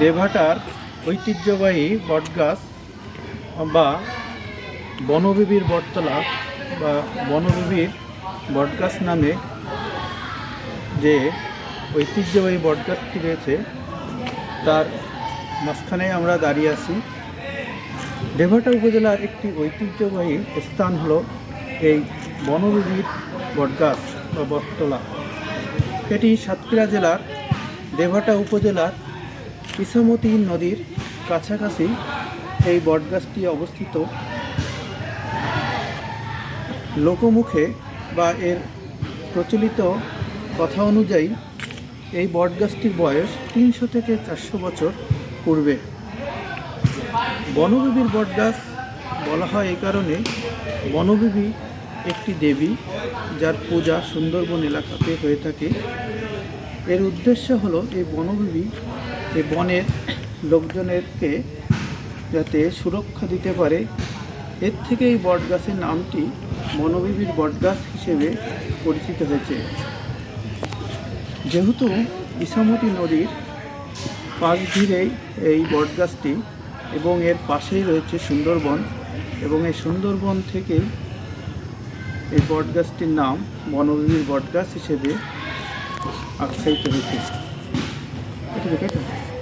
দেভাটার ঐতিহ্যবাহী বটগাছ বা বনবিবির বটতলা বা বনবিবির বটগাছ নামে যে ঐতিহ্যবাহী বটগাছটি রয়েছে, তার মাঝখানে আমরা দাঁড়িয়ে আছি। দেভাটা উপজেলার একটি ঐতিহ্যবাহী স্থান হল এই বনবিবির বটগাছ বা বটতলা। এটি সাতক্ষীরা জেলার দেভাটা উপজেলার ইসামতি নদীর কাছাকাছি এই বটগাছটি অবস্থিত। লোকমুখে বা এর প্রচলিত কথা অনুযায়ী এই বটগাছটির বয়স তিনশো থেকে চারশো বছর পূর্বে। বনবিবির বটগাছ বলা হয় এই কারণে বনবিবি একটি দেবী যার পূজা সুন্দরবন এলাকাতে হয়ে থাকে। এর উদ্দেশ্য হলো এই বনবিবি এই বনের লোকজনেরকে যাতে সুরক্ষা দিতে পারে, এর থেকে এই বটগাছের নামটি বনবিবির বটগাছ হিসেবে পরিচিত হয়েছে। যেহেতু ইসামতি নদীর পাশ ঘিরেই এই বটগাছটি এবং এর পাশেই রয়েছে সুন্দরবন এবং এই সুন্দরবন থেকেই এই বটগাছটির নাম বনবিবির বটগাছ হিসেবে আখ্যায়িত হয়েছে। To the.